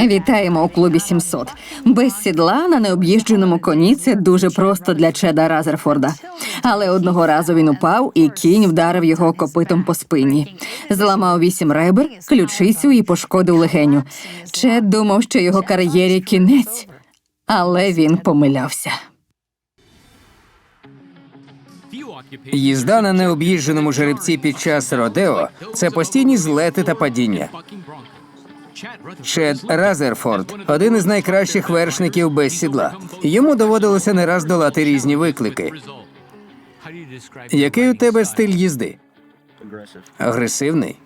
Вітаємо у клубі 700. Без сідла на необ'їждженому коні це дуже просто для Чеда Разерфорда. Але одного разу він упав, і кінь вдарив його копитом по спині. Зламав вісім ребер, ключицю і пошкодив легеню. Чед думав, що його кар'єрі кінець, але він помилявся. Їзда на необ'їждженому жеребці під час родео це постійні злети та падіння. Чед Разерфорд один із найкращих вершників без сідла. Йому доводилося не раз долати різні виклики. Який у тебе стиль їзди? Агресивний?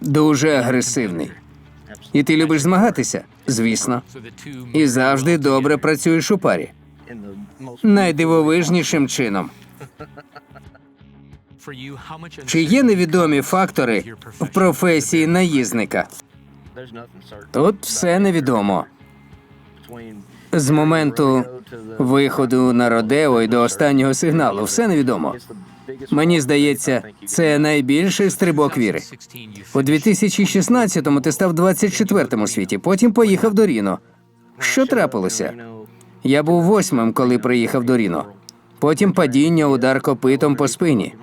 Дуже агресивний. І ти любиш змагатися? Звісно. І завжди добре працюєш у парі. Найдивовижнішим чином. Чи є невідомі фактори в професії наїзника? Тут все невідомо. З моменту виходу на родео і до останнього сигналу все невідомо. Мені здається, це найбільший стрибок віри. У 2016-му ти став 24-му у світі, потім поїхав до Ріно. Що трапилося? Я був восьмим, коли приїхав до Ріно. Потім падіння, удар копитом по спині.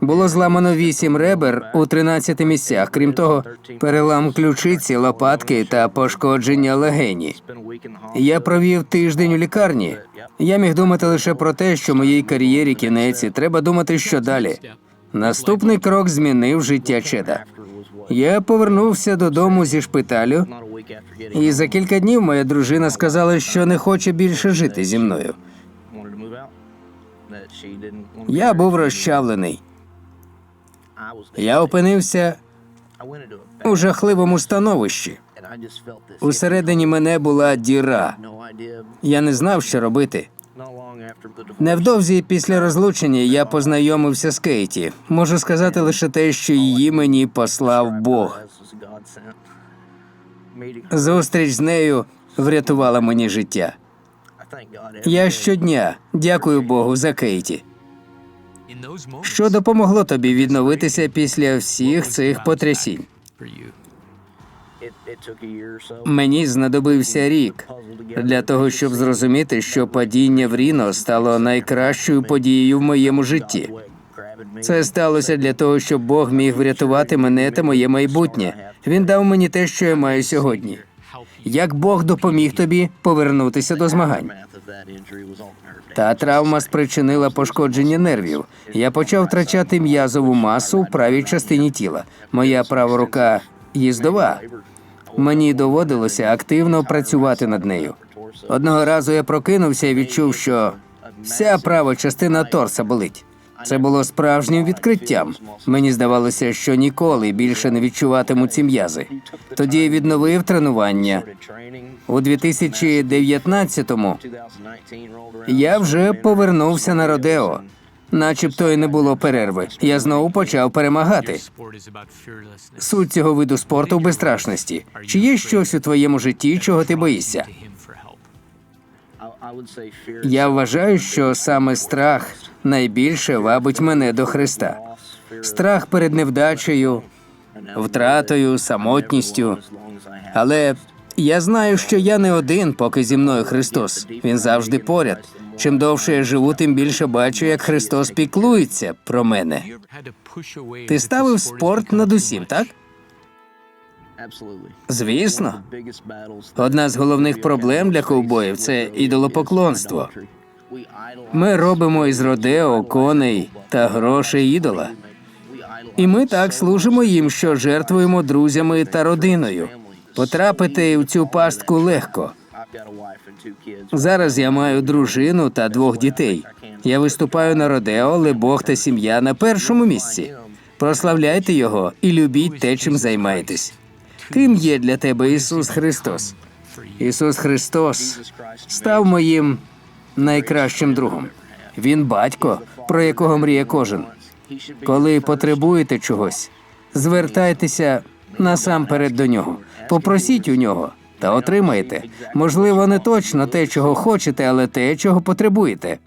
Було зламано вісім ребер у 13 місцях. Крім того, перелам ключиці, лопатки та пошкодження легені. Я провів тиждень у лікарні. Я міг думати лише про те, що моїй кар'єрі кінець, і треба думати, що далі. Наступний крок змінив життя Чеда. Я повернувся додому зі шпиталю, і за кілька днів моя дружина сказала, що не хоче більше жити зі мною. Я був розчавлений. Я опинився у жахливому становищі. Усередині мене була діра. Я не знав, що робити. Невдовзі після розлучення я познайомився з Кейті. Можу сказати лише те, що її мені послав Бог. Зустріч з нею врятувала мені життя. Я щодня дякую Богу за Кейті. Що допомогло тобі відновитися після всіх цих потрясінь? Мені знадобився рік для того, щоб зрозуміти, що падіння в Ріно стало найкращою подією в моєму житті. Це сталося для того, щоб Бог міг врятувати мене та моє майбутнє. Він дав мені те, що я маю сьогодні. Як Бог допоміг тобі повернутися до змагань? Та травма спричинила пошкодження нервів. Я почав втрачати м'язову масу в правій частині тіла. Моя права рука їздова. Мені доводилося активно працювати над нею. Одного разу я прокинувся і відчув, що вся права частина торса болить. Це було справжнім відкриттям. Мені здавалося, що ніколи більше не відчуватиму ці м'язи. Тоді відновив тренування. У 2019-му 2019 rolled around. я вже повернувся на Родео. Начебто й не було перерви. Я знову почав перемагати. Суть цього виду спорту в безстрашності. Чи є щось у твоєму житті, чого ти боїшся? Я вважаю, що саме страх найбільше вабить мене до Христа. Страх перед невдачею, втратою, самотністю. Але я знаю, що я не один, поки зі мною Христос. Він завжди поряд. Чим довше я живу, тим більше бачу, як Христос піклується про мене. Ти ставив спорт над усім, так? Звісно. Одна з головних проблем для ковбоїв це ідолопоклонство. Ми робимо із родео, коней та грошей ідола. І ми так служимо їм, що жертвуємо друзями та родиною. Потрапити в цю пастку легко. Зараз я маю дружину та двох дітей. Я виступаю на родео, але Бог та сім'я на першому місці. Прославляйте його і любіть те, чим займаєтесь. Ким є для тебе Ісус Христос? Ісус Христос став моїм найкращим другом. Він батько, про якого мріє кожен. Коли потребуєте чогось, звертайтеся насамперед до нього. Попросіть у нього та отримаєте. Можливо, не точно те, чого хочете, але те, чого потребуєте.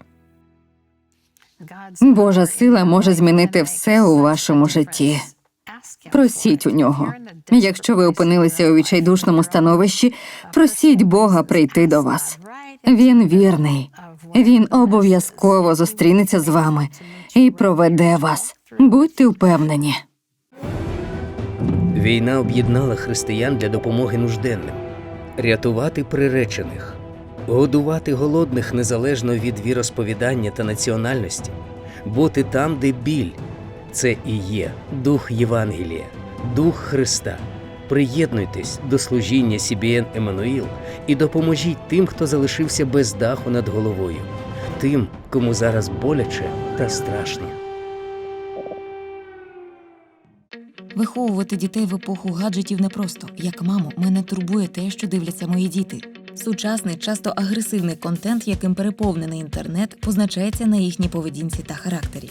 Божа сила може змінити все у вашому житті. Просіть у нього. Якщо ви опинилися у відчайдушному становищі, просіть Бога прийти до вас. Він вірний. Він обов'язково зустрінеться з вами і проведе вас. Будьте впевнені. Війна об'єднала християн для допомоги нужденним, рятувати приречених, годувати голодних незалежно від віросповідання та національності, бути там, де біль. Це і є дух Євангелія, дух Христа. Приєднуйтесь до служіння CBN Еммануїл і допоможіть тим, хто залишився без даху над головою, тим, кому зараз боляче та страшно. Виховувати дітей в епоху гаджетів непросто. Як маму, мене турбує те, що дивляться мої діти. Сучасний, часто агресивний контент, яким переповнений інтернет, позначається на їхній поведінці та характері.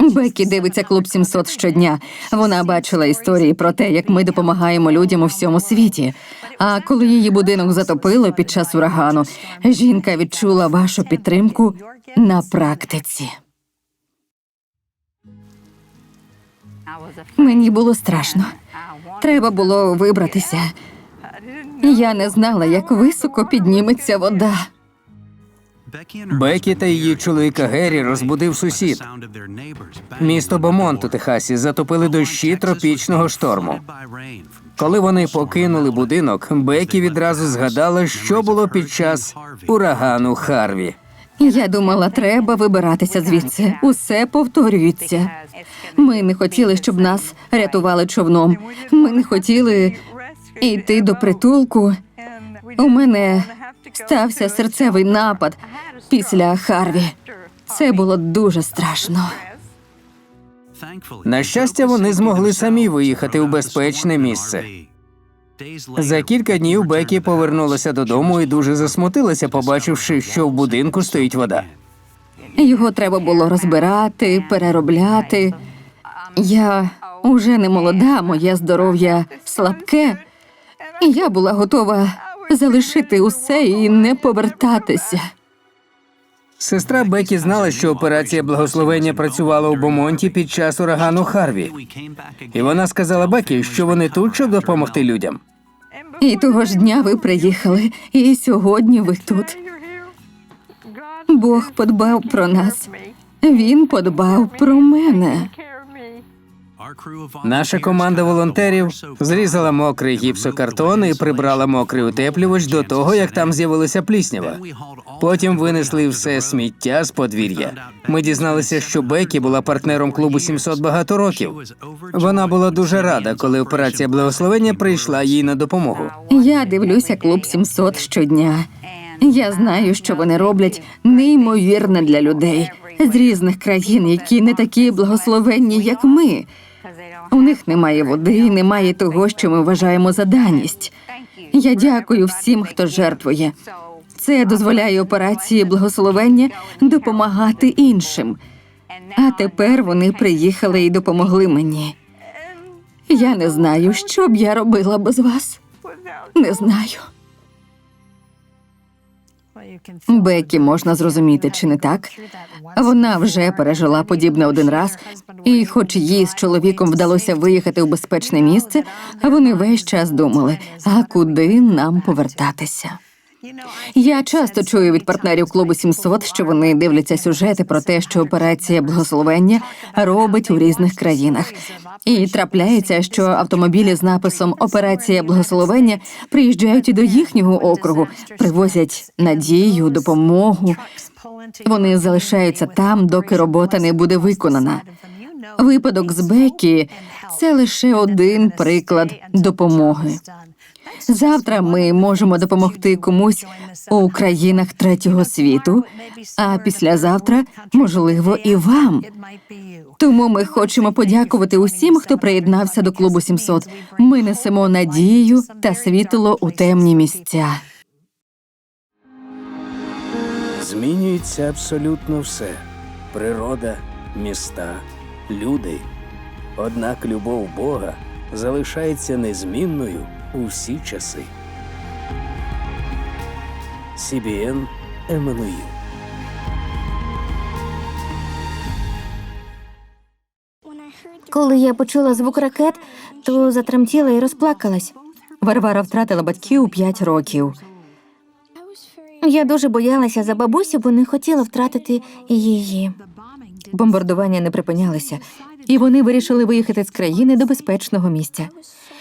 Бекі дивиться клуб 700 щодня. Вона бачила історії про те, як ми допомагаємо людям у всьому світі. А коли її будинок затопило під час урагану, жінка відчула вашу підтримку на практиці. Мені було страшно. Треба було вибратися. Я не знала, як високо підніметься вода. Бекі та її чоловіка Геррі розбудив сусід. Місто Бомонт у Техасі затопили дощі тропічного шторму. Коли вони покинули будинок, Бекі відразу згадала, що було під час урагану Харві. Я думала, треба вибиратися звідси. Усе повторюється. Ми не хотіли, щоб нас рятували човном. Ми не хотіли йти до притулку. У мене стався серцевий напад після Харві. Це було дуже страшно. На щастя, вони змогли самі виїхати у безпечне місце. За кілька днів Бекі повернулася додому і дуже засмутилася, побачивши, що в будинку стоїть вода. Його треба було розбирати, переробляти. Я уже не молода, моє здоров'я слабке. І я була готова залишити усе і не повертатися. Сестра Бекі знала, що операція благословення працювала у Бомонті під час урагану Харві. І вона сказала Бекі, що вони тут, щоб допомогти людям. І того ж дня ви приїхали, і сьогодні ви тут. Бог подбав про нас. Він подбав про мене. Наша команда волонтерів зрізала мокрий гіпсокартон і прибрала мокрий утеплювач до того, як там з'явилася пліснява. Потім винесли все сміття з подвір'я. Ми дізналися, що Бекі була партнером клубу 700 багато років. Вона була дуже рада, коли операція благословення прийшла їй на допомогу. Я дивлюся клуб 700 щодня. Я знаю, що вони роблять неймовірне для людей з різних країн, які не такі благословенні, як ми. У них немає води, немає того, що ми вважаємо за даність. Я дякую всім, хто жертвує. Це дозволяє операції благословення допомагати іншим. А тепер вони приїхали і допомогли мені. Я не знаю, що б я робила без вас. Не знаю. Бекі можна зрозуміти, чи не так? Вона вже пережила подібне один раз, і, хоч їй з чоловіком вдалося виїхати у безпечне місце, вони весь час думали, а куди нам повертатися. Я часто чую від партнерів клубу 700, що вони дивляться сюжети про те, що операція благословення робить у різних країнах. І трапляється, що автомобілі з написом Операція благословення приїжджають і до їхнього округу, привозять надію, допомогу. Вони залишаються там, доки робота не буде виконана. Випадок з Бекі це лише один приклад допомоги. Завтра ми можемо допомогти комусь у країнах третього світу, а післязавтра, можливо, і вам. Тому ми хочемо подякувати усім, хто приєднався до клубу 700. Ми несемо надію та світло у темні місця. Змінюється абсолютно все: природа, міста, люди. Однак любов Бога залишається незмінною у всі часи. CBN Еммануїл Коли я почула звук ракет, то затремтіла і розплакалась. Варвара втратила батьків у 5 років. Я дуже боялася за бабусю, бо не хотіла втратити її. Бомбардування не припинялися, і вони вирішили виїхати з країни до безпечного місця.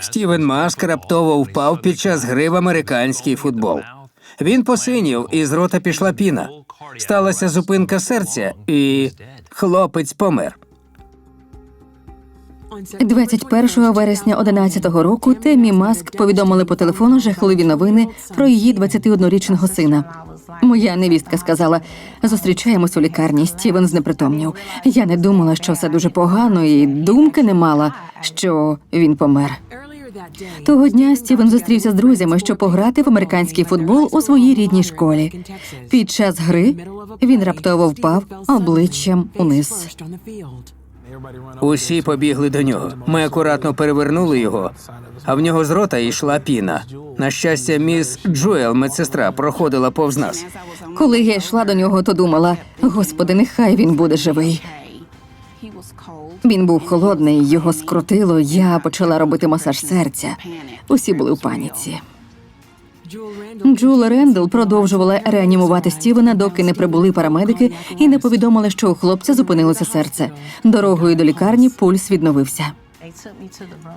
Стівен Маск раптово впав під час гри в американський футбол. Він посинів, і з рота пішла піна. Сталася зупинка серця, і хлопець помер. 21 вересня 11-го року Темі Маск повідомили по телефону жахливі новини про її 21-річного сина. Моя невістка сказала: зустрічаємось у лікарні. Стівен знепритомнів. Я не думала, що все дуже погано, і думки не мала, що він помер. Того дня Стівен зустрівся з друзями, щоб пограти в американський футбол у своїй рідній школі. Під час гри він раптово впав обличчям униз. Усі побігли до нього. Ми акуратно перевернули його, а в нього з рота йшла піна. На щастя, міс Джуел, медсестра, проходила повз нас. Коли я йшла до нього, то думала: Господи, нехай він буде живий. Він був холодний, його скрутило. Я почала робити масаж серця. Усі були в паніці. Джул Рендл продовжувала реанімувати Стівена, доки не прибули парамедики і не повідомили, що у хлопця зупинилося серце. Дорогою до лікарні пульс відновився.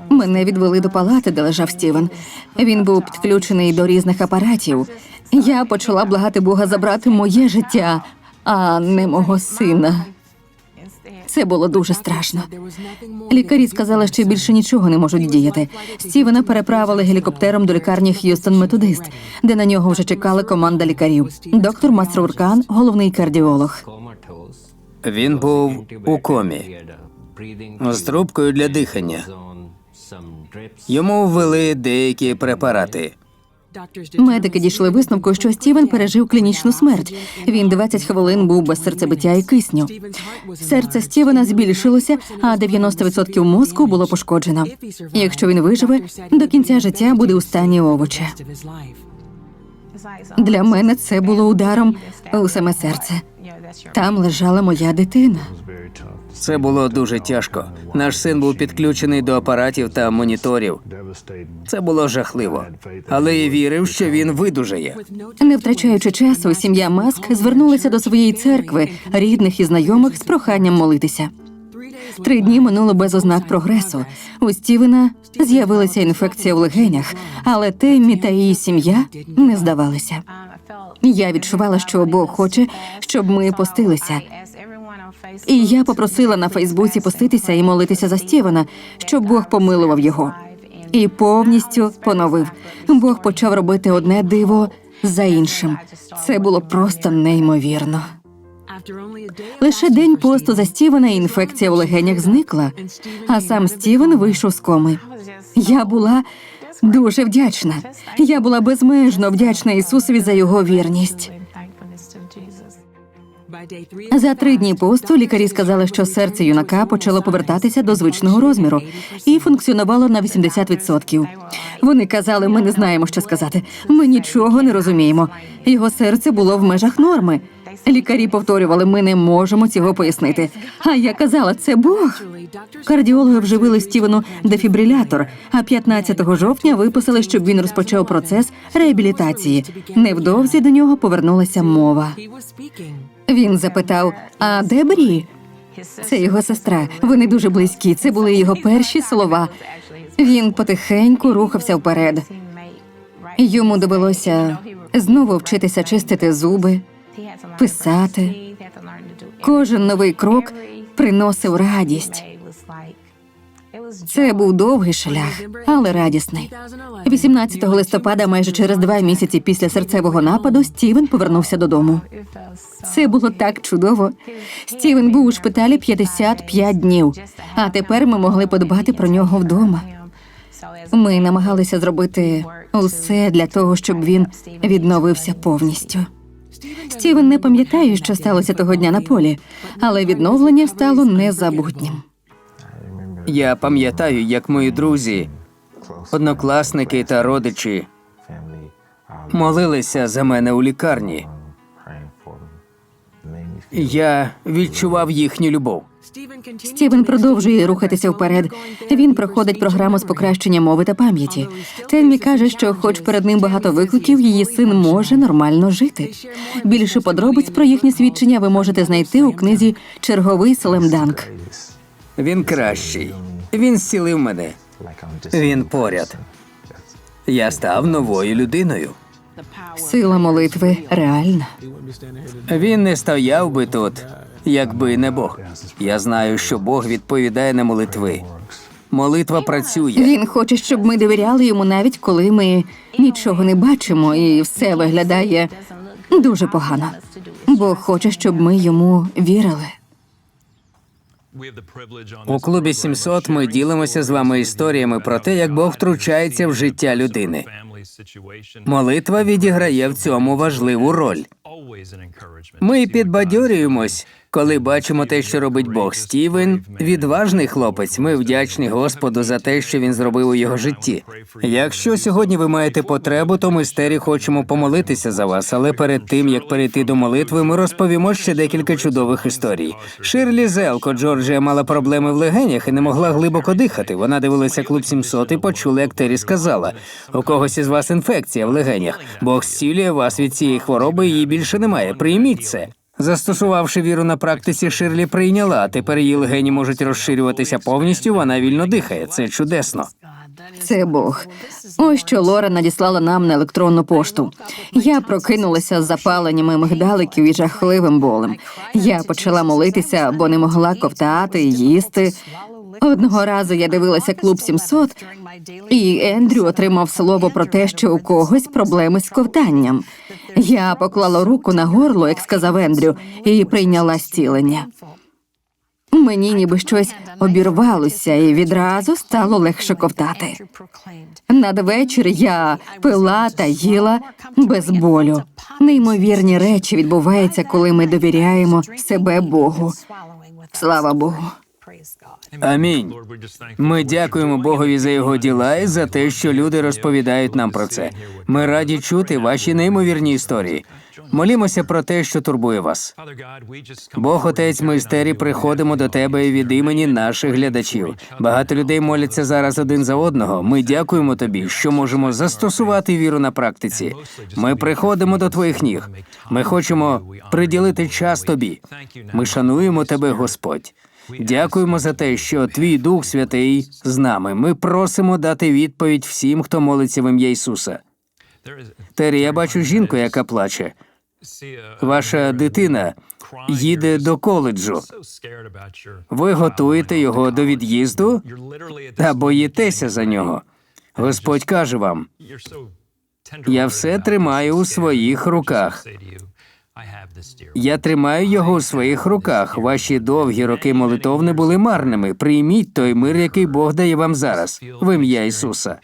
Мене відвели до палати, де лежав Стівен. Він був підключений до різних апаратів. Я почала благати Бога забрати моє життя, а не мого сина. Це було дуже страшно. Лікарі сказали, що більше нічого не можуть діяти. Стівена переправили гелікоптером до лікарні Х'юстон Методист, де на нього вже чекала команда лікарів. Доктор Масруркан, головний кардіолог. Він був у комі з трубкою для дихання. Йому ввели деякі препарати. Медики дійшли висновку, що Стівен пережив клінічну смерть. Він 20 хвилин був без серцебиття і кисню. Серце Стівена збільшилося, а 90% мозку було пошкоджено. Якщо він виживе, до кінця життя буде у стані овоча. Для мене це було ударом у саме серце. Там лежала моя дитина. Це було дуже тяжко. Наш син був підключений до апаратів та моніторів. Це було жахливо. Але я вірив, що він видужає. Не втрачаючи часу, сім'я Маск звернулася до своєї церкви, рідних і знайомих з проханням молитися. Три дні минуло без ознак прогресу. У Стівена з'явилася інфекція в легенях, але Теммі та її сім'я не здавалися. Я відчувала, що Бог хоче, щоб ми постилися. І я попросила на Фейсбуці поститися і молитися за Стівена, щоб Бог помилував його. І повністю поновив. Бог почав робити одне диво за іншим. Це було просто неймовірно. Лише день посту за Стівена інфекція у легенях зникла, а сам Стівен вийшов з коми. Я була дуже вдячна. Я була безмежно вдячна Ісусові за його вірність. За три дні посту лікарі сказали, що серце юнака почало повертатися до звичного розміру і функціонувало на 80%. Вони казали, ми не знаємо, що сказати. Ми нічого не розуміємо. Його серце було в межах норми. Лікарі повторювали, ми не можемо цього пояснити. А я казала, це Бог. Кардіологи вживили Стівену дефібрилятор, а 15 жовтня виписали, щоб він розпочав процес реабілітації. Невдовзі до нього повернулася мова. Він запитав: А де Брі? Це його сестра. Вони дуже близькі. Це були його перші слова. Він потихеньку рухався вперед. Йому довелося знову вчитися чистити зуби, писати. Кожен новий крок приносив радість. Це був довгий шлях, але радісний. 18 листопада, майже через два місяці після серцевого нападу, Стівен повернувся додому. Це було так чудово. Стівен був у шпиталі 55 днів, а тепер ми могли подбати про нього вдома. Ми намагалися зробити усе для того, щоб він відновився повністю. Стівен не пам'ятає, що сталося того дня на полі, але відновлення стало незабутнім. Я пам'ятаю, як мої друзі, однокласники та родичі молилися за мене у лікарні. Я відчував їхню любов. Стівен продовжує рухатися вперед. Він проходить програму з покращення мови та пам'яті. Теммі каже, що, хоч перед ним багато викликів, її син може нормально жити. Більше подробиць про їхні свідчення ви можете знайти у книзі Черговий слемданк. Він кращий. Він зцілив мене. Він поряд. Я став новою людиною. Сила молитви реальна. Він не стояв би тут, якби не Бог. Я знаю, що Бог відповідає на молитви. Молитва працює. Він хоче, щоб ми довіряли йому, навіть коли ми нічого не бачимо, і все виглядає дуже погано. Бог хоче, щоб ми йому вірили. У клубі 700 ми ділимося з вами історіями про те, як Бог втручається в життя людини. Молитва відіграє в цьому важливу роль. Ми підбадьорюємось, коли бачимо те, що робить Бог. Стівен відважний хлопець. Ми вдячні Господу за те, що він зробив у його житті. Якщо сьогодні ви маєте потребу, то ми з Тері хочемо помолитися за вас. Але перед тим як перейти до молитви, ми розповімо ще декілька чудових історій. Ширлі Зелко Джорджія мала проблеми в легенях і не могла глибоко дихати. Вона дивилася клуб 700 і почула, як Тері сказала: у когось із вас інфекція в легенях. Бог зцілює вас від цієї хвороби, її більше немає. Прийміть це. Застосувавши віру на практиці, Ширлі прийняла. Тепер її легені можуть розширюватися повністю. Вона вільно дихає. Це чудесно. Це Бог. Ось що Лора надіслала нам на електронну пошту. Я прокинулася з запаленнями мигдаликів і жахливим болем. Я почала молитися, бо не могла ковтати їсти. Одного разу я дивилася клуб 700, і Ендрю отримав слово про те, що у когось проблеми з ковтанням. Я поклала руку на горло, як сказав Ендрю, і прийняла зцілення. Мені ніби щось обірвалося, і відразу стало легше ковтати. Надвечір я пила та їла без болю. Неймовірні речі відбуваються, коли ми довіряємо себе Богу. Слава Богу. Амінь. Ми дякуємо Богові за його діла і за те, що люди розповідають нам про це. Ми раді чути ваші неймовірні історії. Молімося про те, що турбує вас. Бог, отець, ми приходимо до тебе від імені наших глядачів. Багато людей моляться зараз один за одного. Ми дякуємо тобі, що можемо застосувати віру на практиці. Ми приходимо до твоїх ніг. Ми хочемо приділити час тобі. Ми шануємо тебе, Господь. Дякуємо за те, що твій Дух Святий з нами. Ми просимо дати відповідь всім, хто молиться в ім'я Ісуса. Тері, я бачу жінку, яка плаче. Ваша дитина їде до коледжу. Ви готуєте його до від'їзду та боїтеся за нього. Господь каже вам: Я все тримаю у своїх руках. Я тримаю його у своїх руках. Ваші довгі роки молитов не були марними. Прийміть той мир, який Бог дає вам зараз, в ім'я Ісуса.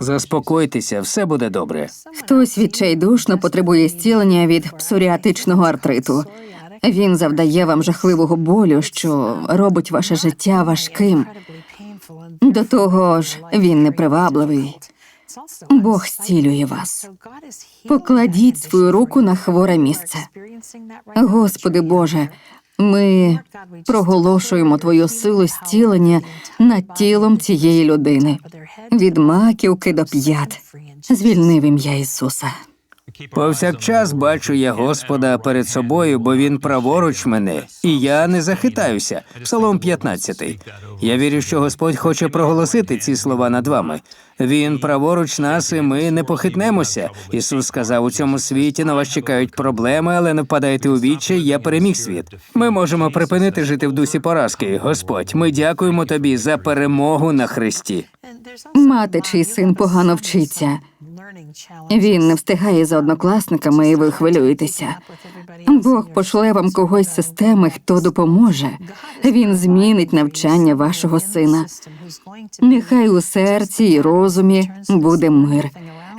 Заспокойтеся, все буде добре. Хтось відчайдушно потребує зцілення від псоріатичного артриту. Він завдає вам жахливого болю, що робить ваше життя важким. До того ж, він непривабливий. Бог зцілює вас. Покладіть свою руку на хворе місце. Господи Боже, ми проголошуємо Твою силу зцілення над тілом цієї людини від маківки до п'ят. Звільни в ім'я Ісуса. Повсякчас бачу я Господа перед собою, бо він праворуч мене, і я не захитаюся. Псалом 15. Я вірю, що Господь хоче проголосити ці слова над вами. Він праворуч нас, і ми не похитнемося. Ісус сказав: у цьому світі на вас чекають проблеми, але не впадайте у відчай, я переміг світ. Ми можемо припинити жити в дусі поразки. Господь, ми дякуємо тобі за перемогу на Христі. Мати, чий син погано вчиться. Він не встигає за однокласниками, і ви хвилюєтеся. Бог пошле вам когось системи, хто допоможе. Він змінить навчання вашого сина. Нехай у серці і розумі буде мир.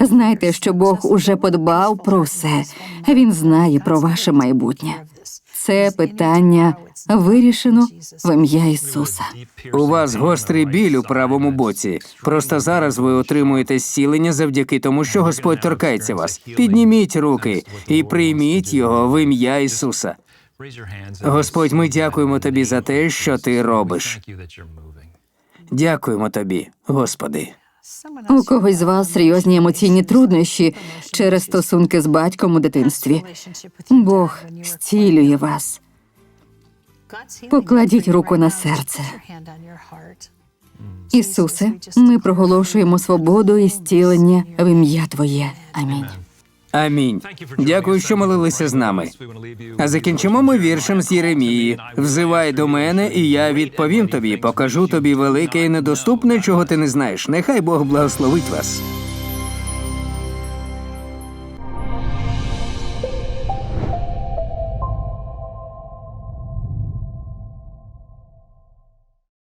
Знайте, що Бог уже подбав про все. Він знає про ваше майбутнє. Це питання вирішено в ім'я Ісуса. У вас гострий біль у правому боці. Просто зараз ви отримуєте зцілення завдяки тому, що Господь торкається вас. Підніміть руки і прийміть його в ім'я Ісуса. Господь, ми дякуємо тобі за те, що ти робиш. Дякуємо тобі, Господи. У когось з вас серйозні емоційні труднощі через стосунки з батьком у дитинстві. Бог зцілює вас. Покладіть руку на серце. Ісусе, ми проголошуємо свободу і зцілення в ім'я Твоє. Амінь. Амінь. Дякую, що молилися з нами. А закінчимо ми віршем з Єремії. Взивай до мене, і я відповім тобі, покажу тобі велике і недоступне, чого ти не знаєш. Нехай Бог благословить вас.